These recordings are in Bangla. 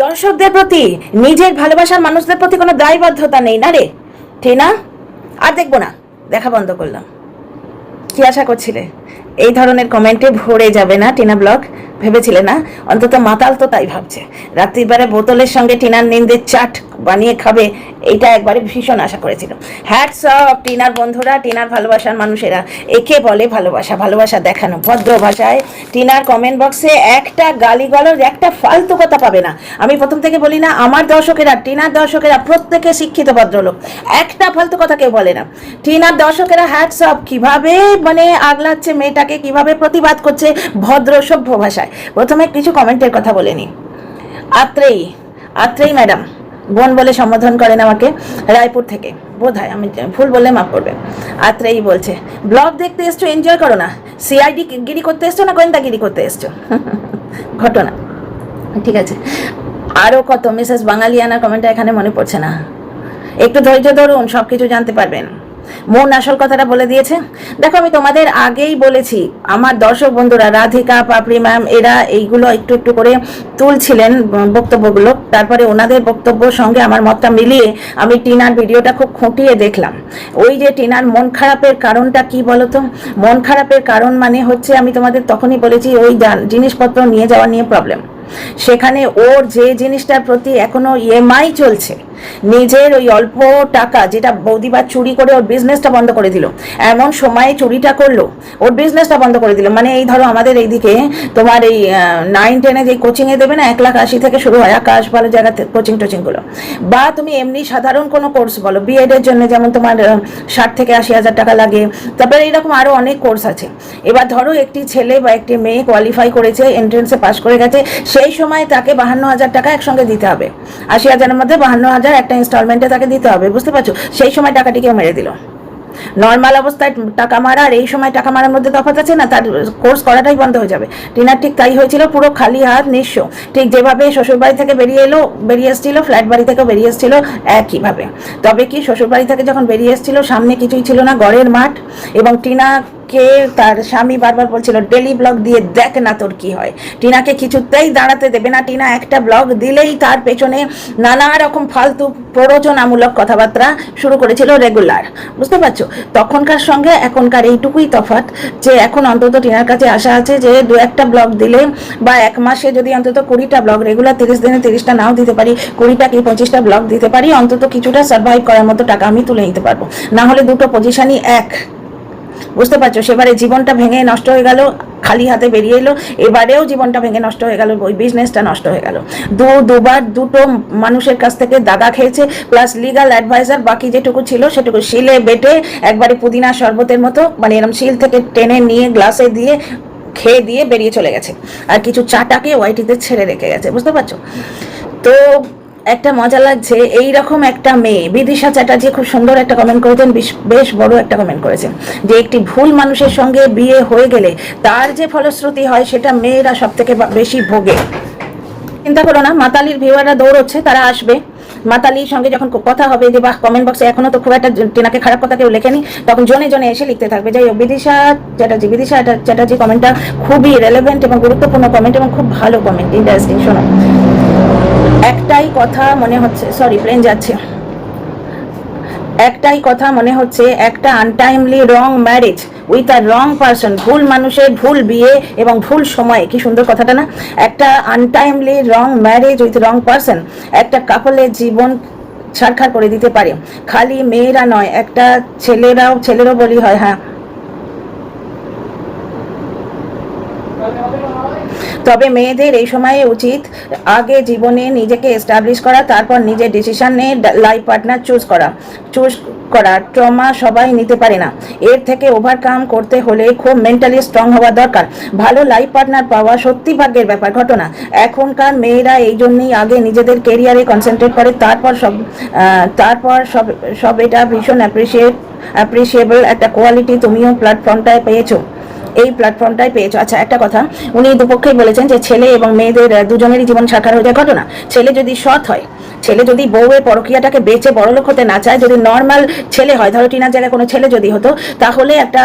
দর্শকদের প্রতি, নিজের ভালোবাসার মানুষদের প্রতি কোনো দায়বদ্ধতা নেই, না রে? না আর দেখব না। দেখা বন্ধ করলাম। কি আশা করছিলে? এই ধরনের কমেন্টে ভরে যাবে না টিনা ব্লগ? ভেবেছিলে না? অন্তত মাতাল তো তাই ভাবছে। রাত্রিবেলা বোতলের সঙ্গে টিনার নিন্দের চাট বানিয়ে খাবে এইটা একবারে ভীষণ আশা করেছিল। হ্যাটস অফ টিনার বন্ধুরা, টিনার ভালোবাসার মানুষেরা। একে বলে ভালোবাসা ভালোবাসা দেখানো। ভদ্র ভাষায় টিনার কমেন্ট বক্সে একটা গালিগালজ, একটা ফালতু কথা পাবে না। আমি প্রথম থেকে বলি না, আমার দর্শকেরা, টিনার দর্শকেরা প্রত্যেকে শিক্ষিত ভদ্রলোক। একটা ফালতু কথা কেউ বলে না। টিনার দর্শকেরা হ্যাটস অফ কীভাবে মানে আগলাচ্ছে, মেয়েটাকে কীভাবে প্রতিবাদ করছে, ভদ্র সভ্য ভাষায়। প্রথমে কিছু কমেন্টের কথা বলে নি আত্রেই আত্রেই ম্যাডাম, বোন বলে সম্বোধন করেন আমাকে রায়পুর থেকে। বোধ হয় আমি ভুল বললে মাফ করবে আত্রেই বলছে, ব্লগ দেখতে এসছো, এনজয় করো না। সিআইডি গিরি করতে এসছো না গোয়েন্দাগিরি করতে এসছো? ঘটনা। ঠিক আছে। আরও কত মিসেস বাঙালিয়ানার কমেন্টটা এখানে মনে পড়ছে না। একটু ধৈর্য ধরুন সব কিছু জানতে পারবেন। মন আসল কথাটা বলে দিয়েছে। দেখো, আমি তোমাদের আগেই বলেছি, আমার দর্শক বন্ধুরা, রাধিকা, পাপড়ি ম্যাম, এরা এইগুলো একটু একটু করে তুলছিলেন বক্তব্যগুলো। তারপরে ওনাদের বক্তব্যর সঙ্গে আমার মতটা মিলিয়ে আমি টিনার ভিডিওটা খুব খুঁটিয়ে দেখলাম। ওই যে টিনার মন খারাপের কারণটা কি বলতো? মন খারাপের কারণ মানে হচ্ছে, আমি তোমাদের তখনই বলেছি, ওই জিনিসপত্র নিয়ে যাওয়া নিয়ে প্রবলেম সেখানে ওর যে জিনিসটার প্রতি এখনও ইএমআই চলছে, নিজের ওই অল্প টাকা যেটা বৌদিবার চুরি করে ওর বিজনেসটা বন্ধ করে দিল, এমন সময়ে চুরিটা করল, ওর বিজনেসটা বন্ধ করে দিল। মানে এই ধরো আমাদের এইদিকে তোমার এই নাইন টেনে যে কোচিংয়ে দেবে না, এক লাখ আশি থেকে শুরু হয়, আকাশ ভালো জায়গাতে কোচিং টোচিংগুলো বা তুমি এমনি সাধারণ কোনো কোর্স বলো বিএডের জন্য যেমন তোমার ষাট থেকে আশি হাজার টাকা লাগে, তারপরে এইরকম আরও অনেক কোর্স আছে। এবার ধরো একটি ছেলে বা একটি মেয়ে কোয়ালিফাই করেছে এন্ট্রেন্সে পাস করে গেছে সেই সময় তাকে বাহান্ন হাজার টাকা একসঙ্গে দিতে হবে, আশি হাজারের মধ্যে বাহান্ন হাজার একটা ইনস্টলমেন্টে তাকে দিতে হবে, বুঝতে পারছ? সেই সময় টাকাটি কেউ মেরে দিল। নর্মাল অবস্থায় টাকা মারা আর এই সময় টাকা মারার মধ্যে তফাৎ আছে না? তার কোর্স করাটাই বন্ধ হয়ে যাবে। টিনার ঠিক তাই হয়েছিল, পুরো খালি হাত নিঃস্ব। ঠিক যেভাবে শ্বশুরবাড়ি থেকে বেরিয়ে এলো, বেরিয়ে এসেছিল ফ্ল্যাট বাড়ি থেকেও বেরিয়ে এসেছিল একইভাবে। তবে কি শ্বশুরবাড়ি থেকে যখন বেরিয়ে এসেছিল, সামনে কিছুই ছিল না গড়ের মাঠ, এবং টিনা কে তার স্বামী বারবার বলছিল, ডেলি ব্লগ দিয়ে দেখ না তোর কি হয়। টিনাকে কিছুতেই দাঁড়াতে দেবে না। টিনা একটা ব্লগ দিলেই তার পেছনে নানা রকম ফালতু প্ররোচনামূলক কথাবার্তা শুরু করেছিল রেগুলার বুঝতে পারছ? তখনকার সঙ্গে এখনকার এইটুকুই তফাৎ যে এখন অন্তত টিনার কাছে আশা আছে যে দু একটা ব্লগ দিলে বা এক মাসে যদি অন্তত কুড়িটা ব্লগ রেগুলার তিরিশ দিনে তিরিশটা নাও দিতে পারি, কুড়িটা কি পঁচিশটা ব্লগ দিতে পারি, অন্তত কিছুটা সার্ভাইভ করার মতো টাকা আমি তুলে নিতে পারব। না হলে দুটো পজিশনই এক। বুঝতে পারছ? সেবারে জীবনটা ভেঙে নষ্ট হয়ে গেল, খালি হাতে বেরিয়ে এলো, এবারেও জীবনটা ভেঙে নষ্ট হয়ে গেল, ওই বিজনেসটা নষ্ট হয়ে গেল। দু, দুবার দুটো মানুষের কাছ থেকে দাগা খেয়েছে প্লাস লিগাল অ্যাডভাইজার বাকি যেটুকু ছিল সেটুকু শিলে বেটে একবারে পুদিনা শরবতের মতো মানে এরকম শিল থেকে টেনে নিয়ে গ্লাসে দিয়ে, খেয়ে দিয়ে বেরিয়ে চলে গেছে। আর কিছু চাটাকে ওয়াইটিতে ছেড়ে রেখে গেছে, বুঝতে পারছ? তো একটা মজা লাগছে এই রকম একটা মেয়ে। বিদিশা চ্যাটার্জি খুব সুন্দর একটা কমেন্ট করেছেন, বেশ- বড় একটা কমেন্ট করেছেন। যে একটি ভুল মানুষের সঙ্গে বিয়ে হয়ে গেলে তার যে ফলশ্রুতি হয়, সেটা মেয়েরা সব থেকে বেশি ভোগে। চিন্তা করো না, মাতালির ভিউয়াররা দৌড়চ্ছে, তারা আসবে। মাতালির সঙ্গে যখন কথা হবে, যে বাহ কমেন্ট বক্সে এখনও তো খুব একটা টিনাকে খারাপ কথা কেউ লেখেনি, তখন জনে জনে এসে লিখতে থাকবে। যাই হোক, বিদিশা চ্যাটার্জি বিদিশা চ্যাটার্জি কমেন্টটা খুবই রেলেভেন্ট এবং গুরুত্বপূর্ণ কমেন্ট এবং খুব ভালো কমেন্ট ইন্টারেস্টিং শোনো। একটাই কথা মনে হচ্ছে সরি প্লেন যাচ্ছে। একটাই কথা মনে হচ্ছে, একটা untimely wrong marriage with a wrong person ভুল মানুষের ভুল বিয়ে এবং ভুল সময়ে, কি সুন্দর কথাটা না? একটা untimely wrong marriage with wrong person একটা কাপলের জীবন ছাড়খাড় করে দিতে পারে। খালি মেয়েরা নয়, একটা ছেলেরাও, ছেলেরও বলি হয় হ্যাঁ। তবে মেয়েদের এই সময়ে উচিত আগে জীবনে নিজেকে এস্টাবলিশ করা, তারপর নিজের ডিসিশন লাইফ পার্টনার চুজ করা। চুজ করা ট্রমা সবাই নিতে পারে না। এর থেকে ওভারকাম করতে হলে খুব মেন্টালি স্ট্রং হওয়া দরকার। ভালো লাইফ পার্টনার পাওয়া সত্যি ভাগ্যের ব্যাপার, ঘটনা। এখনকার মেয়েরা এই জন্যই আগে নিজেদের কেরিয়ারে কনসেন্ট্রেট করে, তারপর সব তারপর সব সব এটা ভীষণ অ্যাপ্রিসিয়েট অ্যাপ্রিসিয়েবল একটা কোয়ালিটি তুমিও প্ল্যাটফর্মটায় পেয়েছ। এই প্ল্যাটফর্মটাই পেয়েছ। আচ্ছা একটা কথা। উনি দুপক্ষেই বলেছেন যে ছেলে এবং মেয়েদের দুজনেরই জীবন সাকার হয়ে যায়। ঘটনা, ছেলে যদি সৎ হয় ছেলে যদি বউয়ের পরকিয়াটাকে বেঁচে বড়লোক হতে না চায়, যদি নর্মাল ছেলে হয়, ধরো টিনার জায়গায় কোনো ছেলে যদি হতো, তাহলে একটা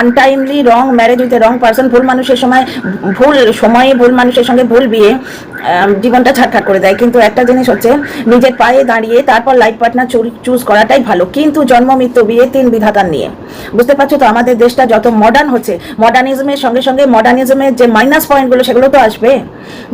untimely wrong marriage with wrong person ভুল মানুষের সময়, ভুল সময়ে ভুল মানুষের সঙ্গে ভুল বিয়ে জীবনটা ছাটখাট করে দেয়। কিন্তু একটা জিনিস হচ্ছে, নিজের পায়ে দাঁড়িয়ে তারপর লাইফ পার্টনার চুজ করাটাই ভালো। কিন্তু জন্ম, মৃত্যু, বিয়ে তিন বিধাতার নিয়ে। বুঝতে পারছ তো? আমাদের দেশটা যত মডার্ন হচ্ছে মডার্নিজমের সঙ্গে সঙ্গে মডার্নিজমের যে মাইনাস পয়েন্টগুলো সেগুলো তো আসবে।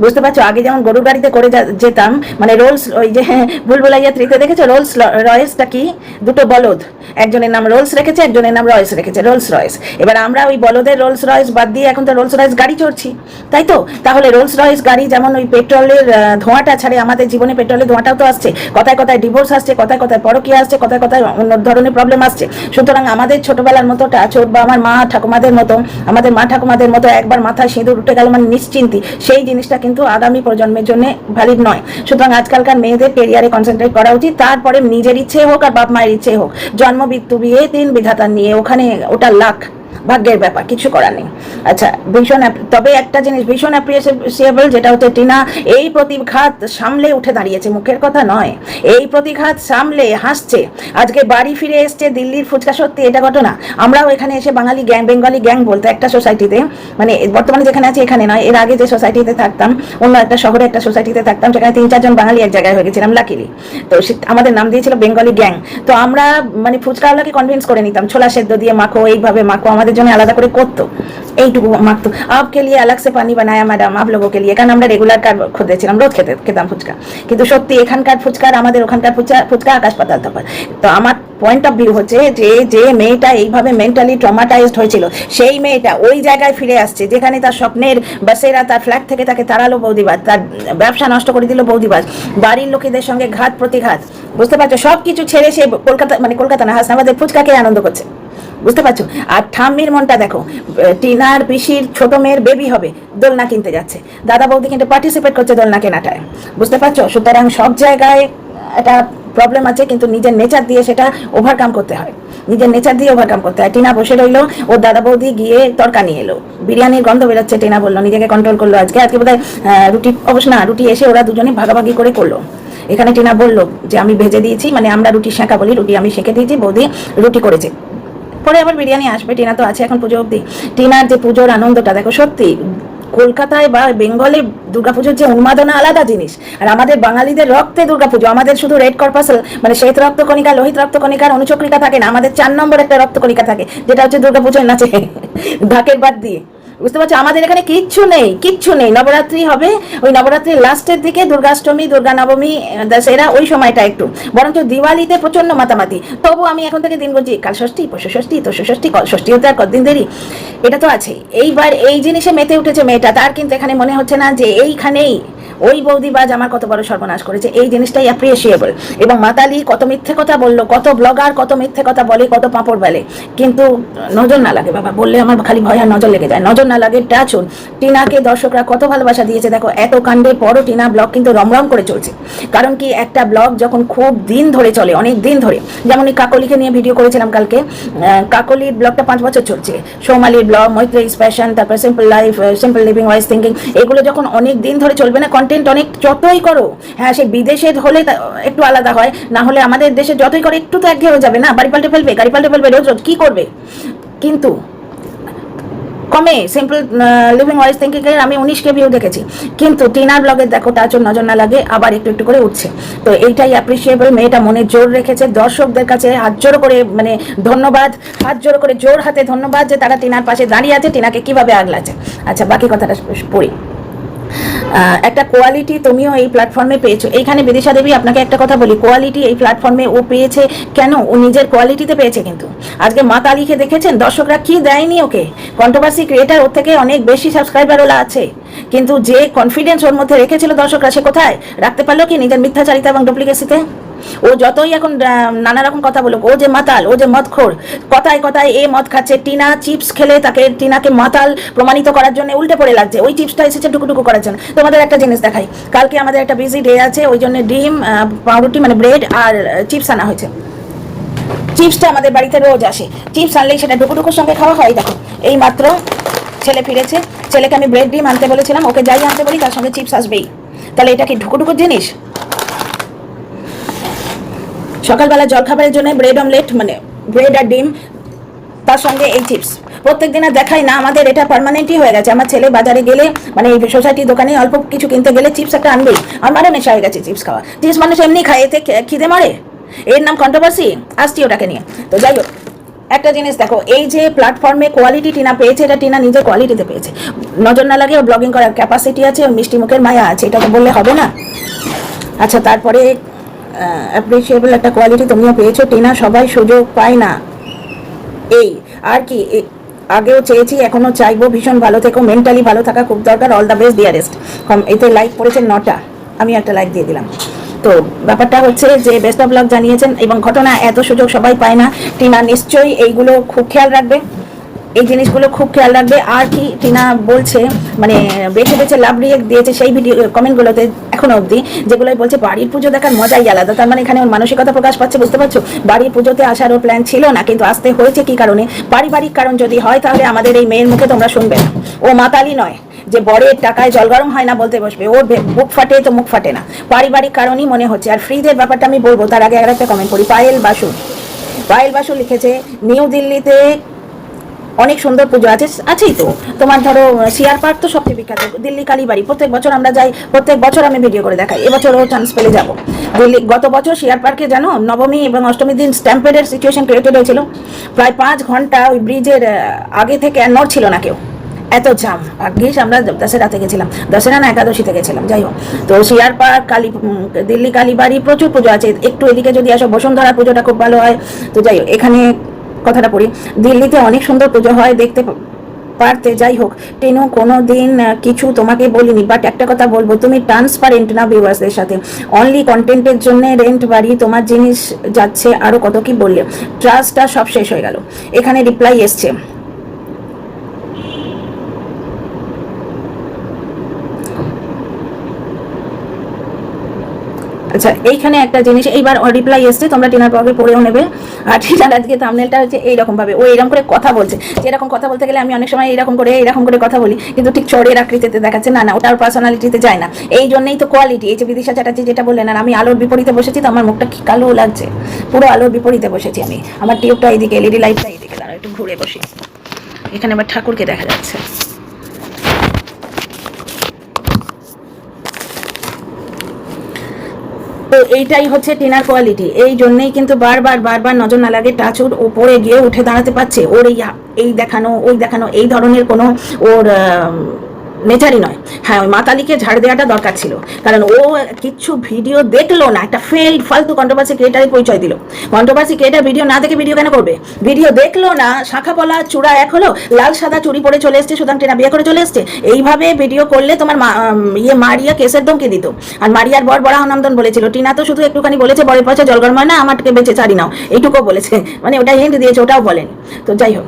বুঝতে পারছ? আগে যেমন গরুর গাড়িতে করে যেতাম মানে রোলস ওই যে ভুলভুলাইয়া ত্রিতে দেখেছ রোলস রয়েসটা কি? দুটো বলদ। একজনের নাম রোলস রেখেছে, একজনের নাম রয়েস রেখেছে রোলস রয়েস এবার আমরা ওই বলদের রোলস রয়েস বাদ দিয়ে এখন তো রোলস রয়েস গাড়ি চড়ছি। তাই তো? তাহলে রোলস রয়েস গাড়ি যেমন ওই পেট্রোলের ধোঁয়াটা ছাড়ে, আমাদের জীবনে পেট্রোলের ধোঁয়াটাও তো আসছে। কথায় কথায় ডিভোর্স আসছে, কথায় কথায় পরকীয়া আসছে, কথায় কথায় অন্য ধরনের প্রবলেম আসছে। সুতরাং আমাদের ছোটবেলার মতো টাচোর বা আমার মা ঠাকুমাদের মতো, আমাদের মা ঠাকুমাদের মতো একবার মাথায় সিঁদুর উঠে গেল মানে নিশ্চিন্তি। সেই জিনিসটা কিন্তু আগামী প্রজন্মের জন্য ভ্যালিড নয়। সুতরাং আজকালকার মেয়েদের কেরিয়ারে কনসেন্ট্রেট করা উচিত। তারপরে নিজের ইচ্ছে হোক আর বাপ মায়ের ইচ্ছে হোক। জন্ম বিয়ে, তিন বিধাতা নিয়ে ওখানে ওটা লাখ ভাগ্যের ব্যাপার, কিছু করার নেই। আচ্ছা ভীষণ তবে একটা জিনিস, ভীষণ অ্যাপ্রিসিয়েবল যেটা হচ্ছে টিনা, এই প্রতিঘাত সামলে উঠে দাঁড়িয়েছে, মুখের কথা নয়। এই প্রতিঘাত সামলে হাসছে। আজকে বাড়ি ফিরে এসছে দিল্লির ফুচকা সত্যি, এটা ঘটনা। আমরাও এখানে এসে বাঙালি গ্যাং বেঙ্গলি গ্যাং বলতে একটা সোসাইটিতে মানে বর্তমানে যেখানে আছি এখানে নয়, এর আগে যে সোসাইটিতে থাকতাম, অন্য একটা শহরে একটা সোসাইটিতে থাকতাম সেখানে তিন, চারজন বাঙালি এক জায়গায় হয়ে গেছিলাম লাকিলি তো আমাদের নাম দিয়েছিল বেঙ্গলি গ্যাং তো আমরা মানে ফুচকাওয়ালাকে কনভিন্স করে নিতাম, ছোলা সেদ্ধ দিয়ে মাখো, এইভাবে মাখো, আমাদের জন্য আলাদা করে করতো। এইটুকু মাখতো আপকে লিয়ে আলাগ সে পানি বানায়া ম্যাডাম আপ লোগো লিয়ে। কারণ আমরা রেগুলার কার খুঁজে ছিলাম রোজ খেতে খেতাম ফুচকা। কিন্তু সত্যি এখানকার ফুচকা আর আমাদের ওখানকার ফুচকা ফুচকা আকাশ পাতাল তফাৎ। তো আমার পয়েন্ট অফ ভিউ হচ্ছে যে যে মেয়েটা এইভাবে মেন্টালি ট্রমাটাইজড হয়েছিল, সেই মেয়েটা ওই জায়গায় ফিরে আসছে, যেখানে তার স্বপ্নের বাসেরা, তার ফ্ল্যাট থেকে তাকে তাড়ালো বৌদিবাজ তার ব্যবসা নষ্ট করে দিল বৌদিবাজ বাড়ির লোকেদের সঙ্গে ঘাত প্রতিঘাত বুঝতে পারছ? সব কিছু ছেড়ে সে কলকাতা মানে কলকাতা না, হাসনাবাদের ফুচকাকে আনন্দ করছে। বুঝতে পারছ? আর ঠাম্মির মনটা দেখো টিনার পিসির ছোট মেয়ের বেবি হবে দোলনা কিনতে যাচ্ছে। দাদা বৌদি কিন্তু পার্টিসিপেট করছে দোলনা কেনাটায়। বুঝতে পারছ? সুতরাং সব জায়গায় একটা প্রবলেম আছে কিন্তু নিজের নেচার দিয়ে সেটা ওভারকাম করতে হয়। নিজের নেচার দিয়ে ওভারকাম করতে হয়। টিনা বসে রইল ওর দাদা বৌদি গিয়ে তরকা নিয়ে এলো। বিরিয়ানির গন্ধ বেরোচ্ছে টিনা বলল নিজেকে কন্ট্রোল করল আজকে। আজকে আহ, রুটি অবশ্য না রুটি এসে ওরা দুজনে ভাগাভাগি করে করল। এখানে টিনা বলল যে আমি ভেজে দিয়েছি মানে আমরা রুটি শেখা বলি রুটি আমি শেখে দিয়েছি বৌদি রুটি করেছে। পরে আবার বিরিয়ানি আসবে, টিনা তো আছে এখন পুজো অব্দি টিনার যে পুজোর আনন্দটা, দেখো সত্যি, কলকাতায় বা বেঙ্গলে দুর্গাপুজোর যে উন্মাদনা আলাদা জিনিস। আর আমাদের বাঙালিদের রক্তে দুর্গাপুজো, আমাদের শুধু রেড কর্পাসল মানে শ্বেত রক্তকণিকা, লোহিত রক্তকণিকার অনুচক্রিকা থাকে না, আমাদের চার নম্বর একটা রক্তকণিকা থাকে, যেটা হচ্ছে দুর্গাপুজোর নাচে, ঢাকের বাদ দিয়ে। বুঝতে পারছ? আমাদের এখানে কিচ্ছু নেই কিচ্ছু নেই। নবরাত্রি হবে, ওই নবরাত্রির লাস্টের দিকে দুর্গাষ্টমী দুর্গা নবমী দশেরা ওই সময়টা একটু। বরঞ্চ দিওয়ালিতে প্রচণ্ড মাতামাতি। তবু আমি এখন থেকে দিন বলছি, কাল ষষ্ঠী, পরশু ষষ্ঠী তর্ষু ষষ্ঠী ষষ্ঠী হতে আর কতদিন দেরি? এটা তো আছেই। এইবার এই জিনিসে মেতে উঠেছে মেয়েটা। তার কিন্তু এখানে মনে হচ্ছে না যে এইখানেই ওই বৌদিবাজ আমার কত বড় সর্বনাশ করেছে। এই জিনিসটাই অ্যাপ্রিসিয়েবল এবং মাতালি কত মিথ্যে কথা বলল, কত ব্লগার কত মিথ্যে কথা বলে, কত পাঁপড় বেলে কিন্তু নজর না লাগে, বাবা, বললে আমার খালি ভয় আর নজর লেগে যায়। নজর না লাগে টাচুন টিনাকে দর্শকরা কত ভালোবাসা দিয়েছে, দেখো, এত কাণ্ডের পরও টিনা ব্লগ কিন্তু রমরম করে চলছে। কারণ কি, একটা ব্লগ যখন খুব দিন ধরে চলে, অনেক দিন ধরে, যেমন এই কাকলিকে নিয়ে ভিডিও করেছিলাম কালকে কাকলির ব্লগটা পাঁচ বছর চলছে। সৌমালির ব্লগ মৈত্রী প্যাশন তারপর simple life simple living wise thinking এগুলো যখন অনেক দিন ধরে চলবে না কন্টেন্ট অনেক যতই করো হ্যাঁ সে বিদেশে হলে একটু আলাদা হয়, না হলে আমাদের দেশে যতই করে, একটু তো একঘেয়ে হয়ে যাবে না? বাড়ি পাল্টে ফেলবে, গাড়ি পাল্টে ফেলবে, রোজ রোজ, কি করবে? কিন্তু কমে সিম্পল লিভিং ওয়াইজ এর আমি উনিশকে ভিউ দেখেছি। কিন্তু টিনার ব্লগে দেখো জন্য নজর না লাগে, আবার একটু একটু করে উঠছে। তো এইটাই অ্যাপ্রিসিয়েবল মেয়েটা মনে জোর রেখেছে, দর্শকদের কাছে হাত জোর করে মানে ধন্যবাদ, হাত জোর করে জোর হাতে ধন্যবাদ যে তারা টিনার পাশে দাঁড়িয়ে আছে, টিনাকে কীভাবে আগলাছে আচ্ছা বাকি কথাটা পড়ি। একটা কোয়ালিটি তুমিও এই প্ল্যাটফর্মে পেয়েছ। এইখানে বিদিশা দেবী আপনাকে একটা কথা বলি কোয়ালিটি এই প্ল্যাটফর্মে ও পেয়েছে কেন? ও নিজের কোয়ালিটিতে পেয়েছে কিন্তু। আজকে মা তালিখে দেখেছেন, দর্শকরা কি দেয়নি ওকে? কন্ট্রোভার্সি ক্রিয়েটার ওর থেকে অনেক বেশি সাবস্ক্রাইবার ওলা আছে। কিন্তু যে কনফিডেন্স ওর মধ্যে রেখেছিল দর্শকরা সে কোথায়? রাখতে পারল কি নিজের মিথ্যাচারিতা এবং ডুপ্লিকেসিতে ও যতই এখন নানা রকম কথা বলুক, ও যে মাতাল, ও যে মদখোর, কথায় কথায় এ মদ খাচ্ছে, টিনা চিপস খেলে তাকে, টিনাকে মাতাল প্রমাণিত করার জন্য উল্টে পড়ে লাগছে। ওই চিপসটা এসেছে টুকুটুকু করার জন্য। তোমাদের একটা জিনিস দেখাই। কালকে আমাদের একটা বিজি ডে আছে, ওই জন্য ডিম পাউরুটি মানে ব্রেড আর চিপস আনা হয়েছে। চিপসটা আমাদের বাড়িতে রোজ আসে। চিপস আনলেই সেটা ডুকুটুকুর সঙ্গে খাওয়া হয়, দেখো। এই মাত্র ছেলে ফিরেছে। ছেলেকে আমি ব্রেড ডিম আনতে বলেছিলাম, ওকে যাই আনতে বলি, তার সঙ্গে চিপস আসবেই। তাহলে এটা কি ঢুকুটুকুর জিনিস? সকালবেলা জলখাবারের জন্য ব্রেড অমলেট মানে ব্রেড আর ডিম, তার সঙ্গে এই চিপস প্রত্যেক দিন আর দেখাই না, আমাদের এটা পার্মানেন্টই হয়ে গেছে। আমার ছেলে বাজারে গেলে মানে এই সোসাইটির দোকানে অল্প কিছু কিনতে গেলে চিপস একটা আনবেই। আমারও নেশা হয়ে গেছে চিপস খাওয়া। চিপস মানুষ এমনি খায়, এতে খিদে মারে। এর নাম কন্ট্রোভার্সি আসছি ওটাকে নিয়ে। তো যাই হোক, একটা জিনিস দেখো, এই যে প্ল্যাটফর্মে কোয়ালিটি টিনা পেয়েছে, এটা টিনা নিজের কোয়ালিটিতে পেয়েছে। নজর না লাগে ব্লগিং করার ক্যাপাসিটি আছে মিষ্টি মুখের মায়া আছে এটা তো বললে হবে না? আচ্ছা তারপরে অ্যাপ্রিসিয়েবল একটা কোয়ালিটি তুমিও পেয়েছ। টিনা, সবাই সুযোগ পায় না। এই, আর কি আগেও চেয়েছি, এখনও চাইব। ভীষণ ভালো থেকো মেন্টালি ভালো থাকা খুব দরকার। অল দ্য বেস্ট ডিয়ারেস্ট এতে লাইক পড়েছে নটা। আমি একটা লাইক দিয়ে দিলাম। তো, ব্যাপারটা হচ্ছে যে বেস্ট অফ লাক জানিয়েছেন এবং ঘটনা এত সুযোগ সবাই পায় না। টিনা, নিশ্চয়ই এইগুলো খুব খেয়াল রাখবে। এই জিনিসগুলো খুব খেয়াল রাখবে। আর কি টিনা বলছে মানে বেছে বেছে লাভ রিয়েক্ট দিয়েছে সেই ভিডিও কমেন্টগুলোতে এখনও অবধি, যেগুলোই বলছে বাড়ির পুজো দেখার মজাই আলাদা। তার মানে এখানে ওর মানসিকতা প্রকাশ পাচ্ছে, বুঝতে পারছ? বাড়ির পুজোতে আসার প্ল্যান ছিল না, কিন্তু আসতে হয়েছে কি কারণে? পারিবারিক কারণ যদি হয়, তাহলে আমাদের এই মেয়ের মুখে তোমরা শুনবে না। ও মাতালি নয়, যে বরের টাকায় জল গরম হয় না বলতে বসবে। বে- বুক ফাটে তো মুখ ফাটে না। পারিবারিক কারণই মনে হচ্ছে। আর ফ্রিজের ব্যাপারটা আমি বলব, তার আগে আর একটা কমেন্ট করি। পায়েল বাসু পায়েল বাসু লিখেছে, নিউ দিল্লিতে অনেক সুন্দর পুজো আছে, আছেই তো। তোমার ধরো শিয়ার পার্ক তো সবচেয়ে বিখ্যাত। দিল্লি কালীবাড়ি। প্রত্যেক বছর আমরা যাই, প্রত্যেক বছর আমি ভিডিও করে দেখাই। এবছরও চান্স পেলে যাব। দিল্লি, গত বছর শিয়ার পার্কে জানো, নবমী এবং অষ্টমীর দিন স্ট্যাম্পেডের সিচুয়েশন ক্রিয়েটেড হয়েছিল। প্রায় পাঁচ ঘণ্টা ওই ব্রিজের আগে থেকে আর নড়ছিল না কেউ। এত জাম ভাগ্যিস আমরা দশেরাতে গেছিলাম। দশেরা না একাদশীতে গেছিলাম, যাই হোক। তো C R park Kali Delhi Kalibari প্রচুর পুজো আছে। একটু এদিকে যদি আসো, বসুন্ধরা পুজোটা খুব ভালো হয়। তো যাই হোক, এখানে কথাটা পড়ি। দিল্লিতে অনেক সুন্দর পুজো হয়, দেখতে পারতে যাই হোক। টেনু কোনো দিন কিছু তোমাকে বলিনি বাট একটা কথা বলব, তুমি ট্রান্সপারেন্ট না ভিউয়ার্সদের সাথে। অনলি কন্টেন্টের জন্য রেন্ট বাড়ি, তোমার জিনিস যাচ্ছে আরও কত কি বললে? ট্রাস্টটা সব শেষ হয়ে গেল। এখানে রিপ্লাই এসছে। আচ্ছা এইখানে একটা জিনিস, এইবার রিপ্লাই এসছে, তোমরা টিনার ব্লগে পড়েও নেবে। আর টিনার আজকে থামনেলটা হচ্ছে এইরকম ভাবে, ও এরকম করে কথা বলছে। যেরকম কথা বলতে গেলে আমি অনেক সময় এরকম করে এরকম করে কথা বলি, কিন্তু ঠিক চড়ের আকৃতিতে দেখাচ্ছে, না না, ওটার পার্সোনালিটিতে যায় না। এই জন্যই তো কোয়ালিটি এই যে বিদিশা চ্যাটার্জি যেটা বললেন, আর আমি আলোর বিপরীতে বসেছি, তো আমার মুখটা কি কালো লাগছে? পুরো আলোর বিপরীতে বসেছি আমি। আমার টিউবটা এইদিকে এলইডি লাইটটা এইদিকে, দাঁড়াও, একটু ঘুরে বসি। এখানে আবার ঠাকুরকে দেখা যাচ্ছে। তো এইটাই হচ্ছে টিনার কোয়ালিটি। এই জন্যেই কিন্তু বারবার বারবার নজর না লাগে টাচ টাচুর ওপরে গিয়ে উঠে দাঁড়াতে পারছে। ওর এই এই দেখানো, ওই দেখানো, এই ধরনের কোনো ওর নেচারই নয়। হ্যাঁ ওই মাতালিকে ঝাড় দেওয়াটা দরকার ছিল। কারণ ও কিচ্ছু ভিডিও দেখল না, একটা ফেল্ড ফালতু কন্ট্রোভার্সি ক্রিয়েটারের পরিচয় দিল। কন্ট্রোভার্সি ক্রিয়েটার ভিডিও না দেখে ভিডিও কেন করবে? ভিডিও দেখল না শাখা পলা চূড়া এক হলো, লাল সাদা চুরি পরে চলে এসছে সুতরাং টেনা বিয়ে করে চলে এসছে। এইভাবে ভিডিও করলে তোমার ইয়ে মারিয়া কেসের দমকে দিত। আর মারিয়ার বর বড়া আনন্দন বলেছিল, টিনা তো শুধু একটুখানি বলেছে, বরের পয়সা জল গরম হয় না, আমাকে বেঁচে ছাড়ি নাও। এইটুকু বলেছে। মানে ওটা হিন্ট দিয়েছে, ওটাও বলেন। তো যাই হোক।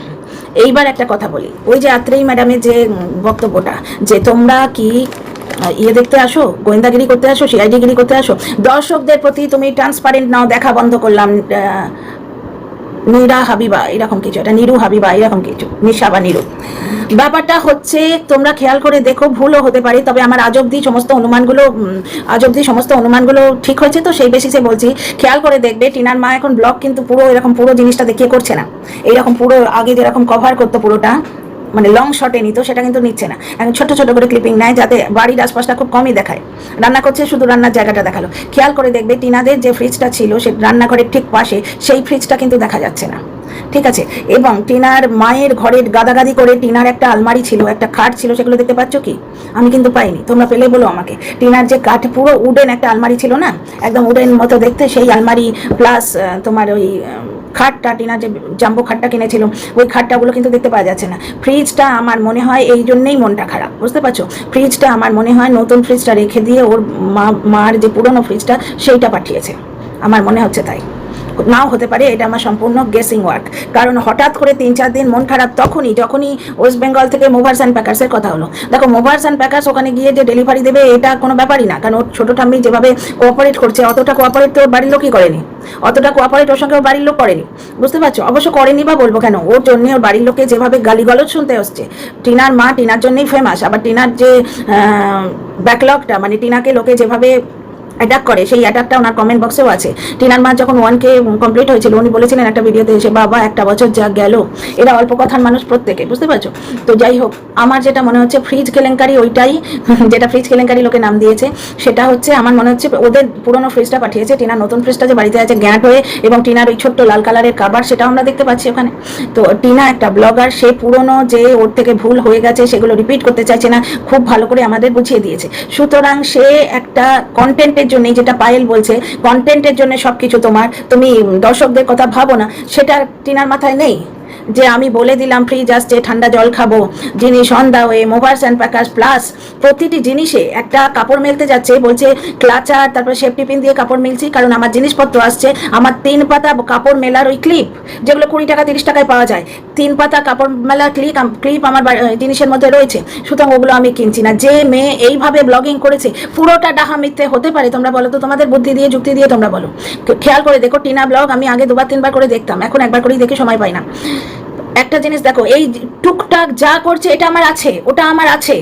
এইবার একটা কথা বলি। ওই যে আত্রেই ম্যাডামের যে বক্তব্যটা, যে তোমরা কি ইয়ে দেখতে আসো, গোয়েন্দাগিরি করতে আসো সিআইডিগিরি করতে আসো, দর্শকদের প্রতি তুমি ট্রান্সপারেন্ট নাও, দেখা বন্ধ করলাম নীরা হাবিবা, এরকম কিছু। এটা নিরু হাবিবা, এরকম কিছু। নিশা বা নিরু। ব্যাপারটা হচ্ছে, তোমরা খেয়াল করে দেখো, ভুলও হতে পারে, তবে আমার আজ অব্দি সমস্ত অনুমানগুলো আজ অব্দি সমস্ত অনুমানগুলো ঠিক হয়েছে, তো সেই বেশি সে বলছি, খেয়াল করে দেখবে, টিনার মা এখন ব্লগ কিন্তু পুরো এরকম পুরো জিনিসটা দেখিয়ে করছে না। এইরকম পুরো আগে যেরকম কভার করতো পুরোটা মানে লং শটে নিত সেটা কিন্তু নিচ্ছে না। এখন ছোট ছোট করে ক্লিপিং নেয় যাতে বাড়ির আশপাশটা খুব কমই দেখায়। রান্না করছে, শুধু রান্নার জায়গাটা দেখাল। খেয়াল করে দেখবে টিনাদের যে ফ্রিজটা ছিল, সে রান্নাঘরের ঠিক পাশে সেই ফ্রিজটা কিন্তু দেখা যাচ্ছে না। ঠিক আছে? এবং টিনার মায়ের ঘরের গাদাগাদি করে টিনার একটা আলমারি ছিল, একটা খাট ছিল, সেগুলো দেখতে পাচ্ছ কি? আমি কিন্তু পাইনি, তোমরা পেলে বলো আমাকে। টিনার যে কাঠ, পুরো উডেন একটা আলমারি ছিল না? একদম উডেন মতো দেখতে সেই আলমারি প্লাস তোমার ওই খাটটা, টিনা যে জাম্বো খাটটা কিনেছিল, ওই খাটটাগুলো কিন্তু দেখতে পাওয়া যাচ্ছে না। ফ্রিজটা আমার মনে হয় এই জন্যেই মনটা খারাপ, বুঝতে পারছ? ফ্রিজটা আমার মনে হয় নতুন ফ্রিজটা রেখে দিয়ে ওর মা, মার যে পুরনো ফ্রিজটা, সেইটা পাঠিয়েছে। আমার মনে হচ্ছে তাই। নাও হতে পারে, এটা আমার সম্পূর্ণ গেসিং ওয়ার্ক কারণ হঠাৎ করে তিন চার দিন মন খারাপ তখনই, যখনই ওয়েস্ট বেঙ্গল থেকে মুভার্স অ্যান্ড প্যাকার্সের কথা হলো। দেখো মুভার্স অ্যান্ড প্যাকার্স ওখানে গিয়ে যে ডেলিভারি দেবে, এটা কোনো ব্যাপারই না। কারণ ওর ছোটো ঠাম্মি যেভাবে কোঅপারেট করছে, অতটা কোঅপারেট তো ওর বাড়ির লোকই করেনি। অতটা কোঅপারেট ওর সঙ্গে ওর বাড়ির লোক করেনি। বুঝতে পারছ? অবশ্য করেনি বা বলব কেন? ওর জন্য ওর বাড়ির লোকে যেভাবে গালিগালজ শুনতে হচ্ছে টিনার মা টিনার জন্যই ফেমাস আবার টিনার যে ব্যাকলগটা মানে টিনাকে লোকে যেভাবে অ্যাটাক করে, সেই অ্যাটাকটা ওনার কমেন্ট বক্সেও আছে। টিনার মা যখন ওয়ান কে কমপ্লিট হয়েছিল, উনি বলেছিলেন একটা ভিডিওতে এসে, বাবা, একটা বছর যা গেল। এরা অল্প কথার মানুষ প্রত্যেকে, বুঝতে পারছ? তো যাই হোক, আমার যেটা মনে হচ্ছে ফ্রিজ কেলেঙ্কারি ওইটাই, যেটা ফ্রিজ কেলেঙ্কারি লোকে নাম দিয়েছে। সেটা হচ্ছে, আমার মনে হচ্ছে, ওদের পুরনো ফ্রিজটা পাঠিয়েছে। টিনার নতুন ফ্রিজটা যে বাড়িতে আছে গ্যাঁট হয়ে, এবং টিনার ওই ছোট্ট লাল কালারের কাবার সেটাও আমরা দেখতে পাচ্ছি ওখানে। তো টিনা একটা ব্লগার সে পুরনো যে ওর থেকে ভুল হয়ে গেছে, সেগুলো রিপিট করতে চাইছে না, খুব ভালো করে আমাদের বুঝিয়ে দিয়েছে। সুতরাং সে একটা কন্টেন্টের জন্য যেটা পায়েল বলছে কন্টেন্টের জন্য সবকিছু তোমার, তুমি দর্শকদের কথা ভাবো না, সেটা টিনার মাথায় নেই? যে আমি বলে দিলাম ফ্রিজ আসছে ঠান্ডা জল খাব। জিনিস on the way movers and packers plus প্রতিটি জিনিসে একটা কাপড় মেলতে যাচ্ছে, বলছে ক্লাচার তারপরে সেফটি পিন দিয়ে কাপড় মিলছি, কারণ আমার জিনিসপত্র আসছে। আমার তিন পাতা কাপড় মেলার ওই ক্লিপ যেগুলো কুড়ি টাকা, তিরিশ টাকায় পাওয়া যায়, তিন পাতা কাপড় মেলার ক্লিপ ক্লিপ আমার জিনিসের মধ্যে রয়েছে। সুতরাং ওগুলো আমি কিনছি না। যে মেয়ে এইভাবে ব্লগিং করেছে, পুরোটা ডাহা মিথ্যে হতে পারে, তোমরা বলো তো, তোমাদের বুদ্ধি দিয়ে, যুক্তি দিয়ে তোমরা বলো। খেয়াল করে দেখো, টিনা ব্লগ আমি আগে দুবার, তিনবার করে দেখতাম, এখন একবার করেই দেখে সময় পাই না। একটা জিনিস দেখো এই টুকটাক যা করছে এটা আমার আছে ওটা আমার আছে।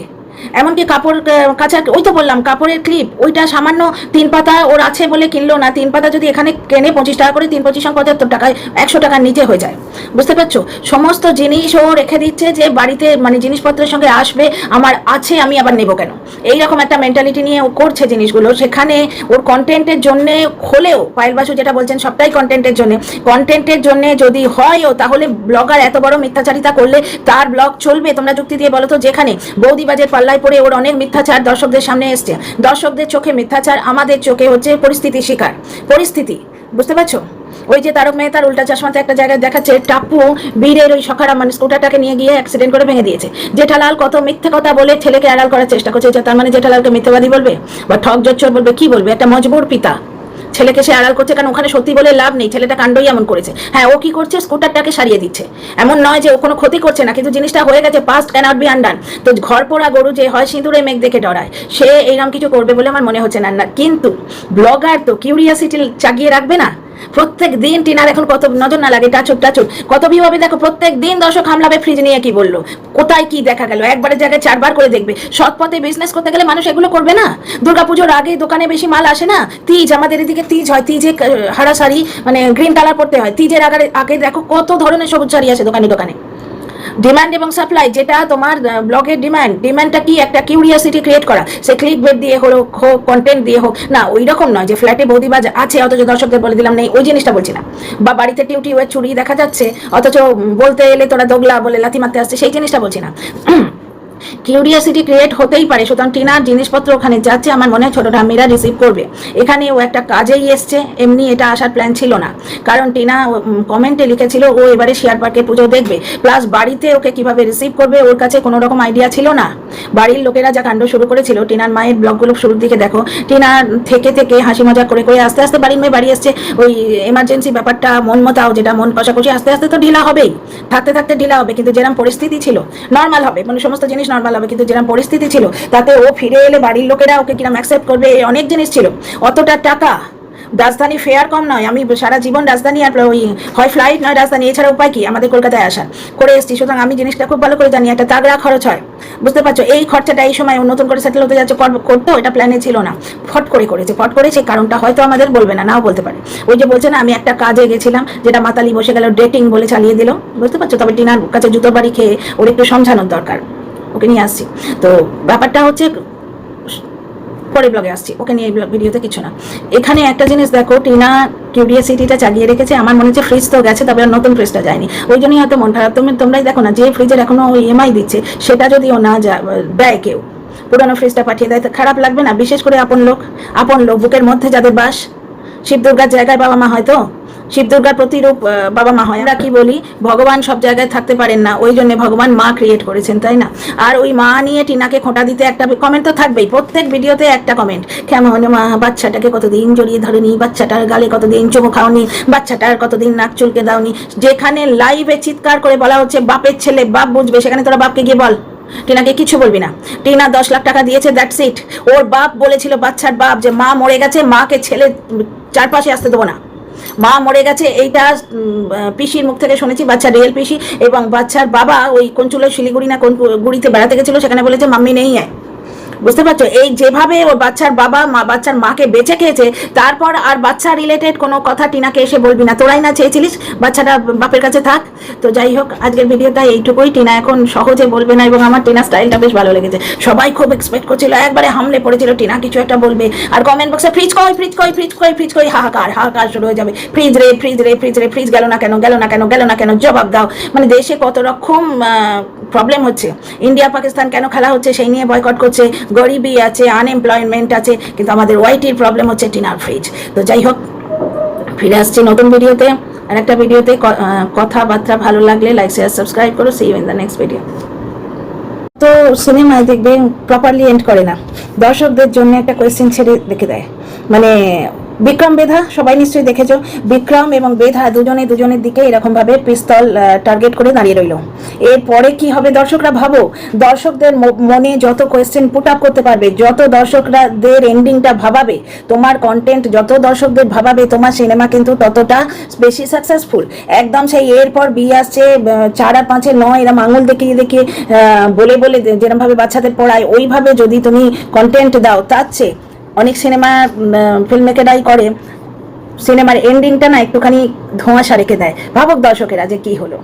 এমনকি কাপড় কাচার ওই তো বললাম, কাপড়ের ক্লিপ ওইটা সামান্য তিন পাতা ওর আছে বলে কিনলো না, তিন পাতা যদি এখানে কেনে পঁচিশ টাকা করে, তিন পঁচিশ পঁচাত্তর টাকায় একশো টাকার নিচে হয়ে যায়। বুঝতে পারছ? সমস্ত জিনিস ও রেখে দিচ্ছে যে বাড়িতে মানে জিনিসপত্রের সঙ্গে আসবে, আমার আছে, আমি আবার নেব কেন? এইরকম একটা মেন্টালিটি নিয়ে ও করছে জিনিসগুলো। সেখানে ওর কন্টেন্টের জন্য হলেও, পায়েল বাসু যেটা বলছেন, সবটাই কন্টেন্টের জন্য। কন্টেন্টের জন্য যদি হয়ও, তাহলে ব্লগার এত বড় মিথ্যাচারিতা করলে তার ব্লগ চলবে। তোমরা যুক্তি দিয়ে বলো তো, যেখানে বৌদিবাজের পাল্লায় পড়ে ওর অনেক মিথ্যাচার দর্শকদের সামনে এসছে। দর্শকদের চোখে মিথ্যাচার আমাদের চোখে হচ্ছে পরিস্থিতি শিকার। পরিস্থিতি, বুঝতে পারছ? ওই যে তারক মেহতার উল্টা চশমাতে একটা জায়গায় দেখাচ্ছে টাপু বীরের ওই সখারা মানে স্কুটারটাকে নিয়ে গিয়ে অ্যাক্সিডেন্ট করে ভেঙে দিয়েছে। জেঠালাল কত মিথ্যে কথা বলে ছেলেকে আড়াল করার চেষ্টা করছে তার মানে জেঠালালকে মিথ্যাবাদী বলবে? বা ঠক জচ্চর বলবে, কি বলবে? একটা মজবুর পিতা। ছেলেকে সে আড়াল করছে কারণ ওখানে সত্যি বলে লাভ নেই, ছেলেটা কাণ্ডই এমন করেছে। হ্যাঁ ও কি করছে? স্কুটারটাকে সারিয়ে দিচ্ছে। এমন নয় যে ও কোনো ক্ষতি করছে না, কিন্তু জিনিসটা হয়ে গেছে পাস্ট ক্যানট বি আন্ডান তো ঘর পোড়া গরু যে হয়, সিঁদুরে মেঘ দেখে ডরায়। সে এইরকম কিছু করবে বলে আমার মনে হচ্ছে না না, কিন্তু ব্লগার তো কিউরিয়াসিটি চাগিয়ে রাখবে না? প্রত্যেক দিন টিনার এখন কত নজর না লাগে, টাচুক টাচুক। কত বিভাবে দেখো, প্রত্যেক দিন দর্শক হামলাবে ফ্রিজ নিয়ে কি বলল? কোথায় কি দেখা গেল? একবারের জায়গায় চারবার করে দেখবে। সৎ পথে বিজনেস করতে গেলে মানুষ এগুলো করবে না। দুর্গাপুজোর আগে দোকানে বেশি মাল আসে না। তিজ, আমাদের এদিকে তিজ হয়, তিজে হারা শাড়ি মানে গ্রিন কালার পড়তে হয়। তিজের আগে আগে দেখো কত ধরনের সবুজ শাড়ি আছে দোকানে দোকানে। ডিমান্ড এবং সাপ্লাই যেটা তোমার ব্লগের ডিমান্ড ডিমান্ডটা কি একটা কিউরিয়াসিটি ক্রিয়েট করা? সে ক্লিক বেড দিয়ে হোক হোক কন্টেন্ট দিয়ে হোক। না ওই রকম নয় যে ফ্ল্যাটে বৌদিবাজ আছে, অথচ দর্শকদের বলে দিলাম, নেই, ওই জিনিসটা বলছি না। বা বাড়িতে টিউটি ওয়ের চুরি দেখা যাচ্ছে, অথচ বলতে এলে তোরা দোগলা বলে লাথি মারতে আসছে, সেই জিনিসটা বলছি না। কিউরিয়াসিটি ক্রিয়েট হতেই পারে। সুতরাং টিনার জিনিসপত্র ওখানে যাচ্ছে, আমার মনে হয় ছোট ঠাম্মিরা রিসিভ করবে। এখানে ও একটা কাজেই এসছে, এমনি এটা আসার প্ল্যান ছিল না। কারণ টিনা কমেন্টে লিখেছিল, ও এবারে শেয়ার পার্কে পুজো দেখবে। প্লাস বাড়িতে ওকে কীভাবে রিসিভ করবে, ওর কাছে কোনো রকম আইডিয়া ছিল না। বাড়ির লোকেরা যা কাণ্ড শুরু করেছিল, টিনার মায়ের ব্লগগুলো শুরুর দিকে দেখো টিনার থেকে থেকে হাসি মজা করে করে আস্তে আস্তে বাড়ির মেয়ে বাড়ি এসছে। ওই এমার্জেন্সি ব্যাপারটা মন মতাও, যেটা মন কষাকষি, আস্তে আস্তে তো ঢিলা হবেই। থাকতে থাকতে ঢিলা হবে, কিন্তু যেরকম পরিস্থিতি ছিল নর্মাল হবে। মানে সমস্ত জিনিস নর্মাল হবে। কিন্তু যেরকম পরিস্থিতি ছিল, তাতে ও ফিরে এলে বাড়ির লোকেরা ওকে কিরম অ্যাকসেপ্ট করবে অনেক জিনিস ছিল। অতটা টাকা রাজধানী ফেয়ার কম নয়। আমি সারা জীবন রাজধানী আর ওই হয় ফ্লাইট নয় রাজধানী, এছাড়া উপায় কি? আমাদের কলকাতায় আসার। করে এসেছি। সুতরাং আমি জিনিসটা খুব ভালো করে জানি, একটা তাগড়া খরচ হয়। বুঝতে পারছ? এই খরচাটা এই সময় নতুন করে সেটেল হতে যাচ্ছে, কর- করতেও এটা প্ল্যানে ছিল না। ফট করে করেছে, ফট করে সেই কারণটা হয়তো আমাদের বলবে না, নাও বলতে পারে। ওই যে বলছে না, আমি একটা কাজে গেছিলাম, যেটা মাতালি বসে গেল ডেটিং বলে চালিয়ে দিল। বুঝতে পারছ? তবে টিনার কাছে জুতো বাড়ি খেয়ে ওর একটু সমঝানোর দরকার। ওকে নিয়ে আসছি। তো ব্যাপারটা হচ্ছে, পরে ব্লগে আসছি। ওকে নিয়ে এই ভিডিওতে কিছু না। এখানে একটা জিনিস দেখো, টিনা কিউরিয়াসিটিটা চালিয়ে রেখেছে। আমার মনে হচ্ছে ফ্রিজ তো গেছে, তবে আর নতুন ফ্রিজটা যায়নি। ওই জন্যই হয়তো মন খারাপ। তুমি তোমরাই দেখো না, যে ফ্রিজের এখনও ইএমআই দিচ্ছে, সেটা যদি ও না যা দেয় কেউ। পুরোনো ফ্রিজটা পাঠিয়ে দেয় খারাপ লাগবে না। বিশেষ করে আপন লোক। আপন লোক, বুকের মধ্যে যাদের বাস। শিব দুর্গার জায়গায় বাবা মা হয়তো শিব দুর্গার প্রতিরূপ বাবা মা হয়। আমরা কি বলি, ভগবান সব জায়গায় থাকতে পারেন না, ওই জন্য ভগবান মা ক্রিয়েট করেছেন, তাই না? আর ওই মা নিয়ে টিনাকে খোঁটা দিতে একটা কমেন্ট তো থাকবেই, প্রত্যেক ভিডিওতে একটা কমেন্ট কেমন মা, বাচ্চাটাকে কতদিন জড়িয়ে ধরেনি, বাচ্চাটার গালে কতদিন চুমু খাওনি, বাচ্চাটার কতদিন নাক চুলকে দাওনি? যেখানে লাইভে চিৎকার করে বলা হচ্ছে, বাপের ছেলে বাপ বুঝবে, সেখানে তোরা বাপকে গিয়ে বল। টিনাকে কিছু বলবি না। টিনা দশ লাখ টাকা দিয়েছে দ্যাটস ইট ওর বাপ বলেছিল, বাচ্চার বাপ যে মা মরে গেছে, মাকে ছেলে চারপাশে আসতে দেবো না। মা মরে গেছে, এইটা পিসির মুখ থেকে শুনেছি, বাচ্চা রিয়েল পিসি, এবং বাচ্চার বাবা ওই কোন শিলিগুড়ি না কোন গুড়িতে বেড়াতে গেছিল, সেখানে বলেছে, মাম্মি নেই হ্যাঁ বুঝতে পারছ? এই যেভাবে ওর বাচ্চার বাবা মা, বাচ্চার মাকে বেঁচে খেয়েছে, তারপর আর বাচ্চা রিলেটেড কোনো কথা টিনাকে এসে বলবি না। তোরাই না চেয়েছিলিস বাচ্চাটা বাপের কাছে থাক? তো যাই হোক, আজকের ভিডিওটা এইটুকুই। টিনা এখন সহজে বলবে না এবং আমার টিনা স্টাইলটা বেশ ভালো লেগেছে। সবাই খুব এক্সপেক্ট করছিল, একবারে হামলে পড়েছিল। টিনা কিছু একটা বলবে আর কমেন্ট বক্সে ফ্রিজ কই ফ্রিজ কই ফ্রিজ কই ফ্রিজ কই? হাহাকার হাহাকার শুরু হয়ে যাবে। ফ্রিজ রে ফ্রিজ রে ফ্রিজ রে, ফ্রিজ গেল না কেন, গেল না কেন, গেল না কেন, জবাব দাও। মানে দেশে কত রকম প্রবলেম হচ্ছে। ইন্ডিয়া পাকিস্তান কেন খেলা হচ্ছে সেই নিয়ে বয়কট করছে। গরিবই আছে আনএমপ্লয়মেন্ট আছে, কিন্তু আমাদের ওয়াইটির প্রবলেম হচ্ছে টিনার ফ্রিজ তো যাই হোক, ফিরে আসছি নতুন ভিডিওতে। আর একটা ভিডিওতে কথাবার্তা ভালো লাগলে লাইক শেয়ার সাবস্ক্রাইব করো। See you in the next video তো সিনেমায় দেখবে প্রপারলি এন্ড করে না। দর্শকদের জন্য একটা কোয়েশ্চেন ছেড়ে রেখে দেয়। মানে বিক্রম বেধা, সবাই নিশ্চয়ই দেখেছ। বিক্রম এবং বেধা দুজনে দুজনের দিকে এরকম ভাবে পিস্তল টার্গেট করে দাঁড়িয়ে রইল। এরপরে কি হবে দর্শকরা ভাবো? দর্শকদের মনে যত কোয়েশ্চেন পুট আপ করতে পারবে, যত দর্শকরাদের এন্ডিংটা ভাবাবে, তোমার কন্টেন্ট যত দর্শকদের ভাবাবে, তোমার সিনেমা কিন্তু ততটা বেশি সাকসেসফুল একদম সেই এরপর বিয়ে আসছে চার আর পাঁচে নয় এরম আঙুল দেখিয়ে দেখিয়ে বলে বলে যেরকম ভাবে বাচ্চাদের পড়ায়, ওইভাবে যদি তুমি কন্টেন্ট দাও, তার চেয়ে অনেক সিনেমা ফিল্ম মেকাররাই করে। সিনেমার এন্ডিংটা না একটুখানি ধোঁয়াশা রেখে দেয়। ভাবক দর্শকেরা যে কী হলো।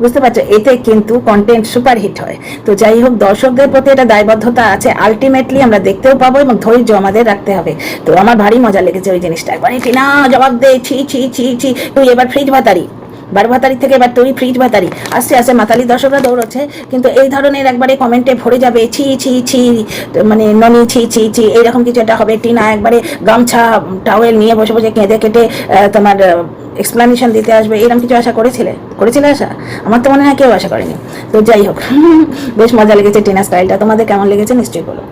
বুঝতে পারছ? এতে কিন্তু কন্টেন্ট সুপার হিট হয়। তো যাই হোক, দর্শকদের প্রতি এটা দায়বদ্ধতা আছে। আলটিমেটলি আমরা দেখতেও পাবো এবং ধৈর্য আমাদের রাখতে হবে। তো আমার ভারী মজা লেগেছে ওই জিনিসটা। একবার টিনা, জবাব দে, ছি ছি ছি ছি। তুই এবার ফ্রিজ ভাতারি বারো ভাতারি থেকে এবার তুই ফ্রিজ ভাতারি। আস্তে আস্তে মাতালি দর্শকরা দৌড়চ্ছে, কিন্তু এই ধরনের একবারে কমেন্টে ভরে যাবে, ছি ছি ছি মানে ননি, ছি ছি ছি, এইরকম কিছু একটা হবে। টিনা একবারে গামছা টাওয়েল নিয়ে বসে বসে কেঁদে কেটে তোমার এক্সপ্লানেশন দিতে আসবে। এরকম কিছু আশা করেছিলে? করেছিলে আশা? আমার তো মনে হয় কেউ আশা করেনি। তো যাই হোক, বেশ মজা লেগেছে টিনা স্টাইলটা তোমাদের কেমন লেগেছে নিশ্চয়ই বলো।